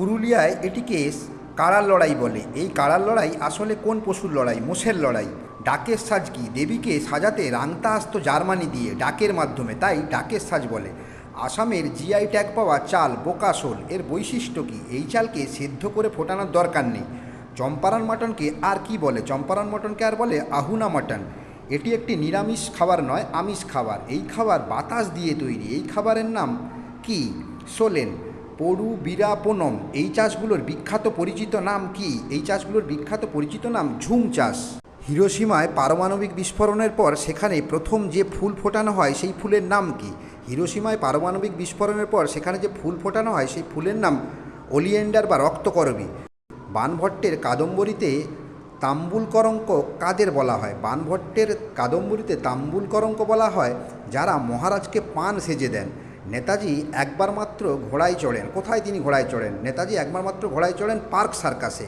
পুরুলিয়ায় এটিকে কাড়ার লড়াই বলে। এই কাড়ার লড়াই আসলে কোন পশুর লড়াই? মোষের লড়াই। ডাকের সাজ কি? দেবীকে সাজাতে রাংতা আসতো জার্মানি দিয়ে ডাকের মাধ্যমে, তাই ডাকের সাজ বলে। আসামের জিআই ট্যাগ পাওয়া চাল বোকাশোল এর বৈশিষ্ট্য কি? এই চালকে সেদ্ধ করে ফোটানোর দরকার নেই। চম্পারান মাটনকে আর কি বলে? চম্পারান মটনকে আর বলে আহুনা মাটন। এটি একটি নিরামিষ খাবার নয়, আমিষ খাবার। এই খাবার বাতাস দিয়ে তৈরি। এই খাবারের নাম কি? সোলেন পড়ু বীরাপনম, এই চাষগুলোর বিখ্যাত পরিচিত নাম কি? এই চাষগুলোর বিখ্যাত পরিচিত নাম ঝুম চাষ। হিরোসীমায় পারমাণবিক বিস্ফোরণের পর সেখানে প্রথম যে ফুল ফোটানো হয় সেই ফুলের নাম কি? হিরোসীমায় পারমাণবিক বিস্ফোরণের পর সেখানে যে ফুল ফোটানো হয় সেই ফুলের নাম ওলিয়েন্ডার বা রক্তকরবী। বানভট্টের কাদম্বরীতে তাম্বুল করঙ্ক কাদের বলা হয়? বানভট্টের কাদম্বরীতে তাম্বুল করঙ্ক বলা হয় যারা মহারাজকে পান সেজে দেন। নেতাজি একবার মাত্র ঘোড়ায় চড়েন। কোথায় তিনি ঘোড়ায় চড়েন? নেতাজি একবার মাত্র ঘোড়ায় চড়েন পার্ক সার্কাসে।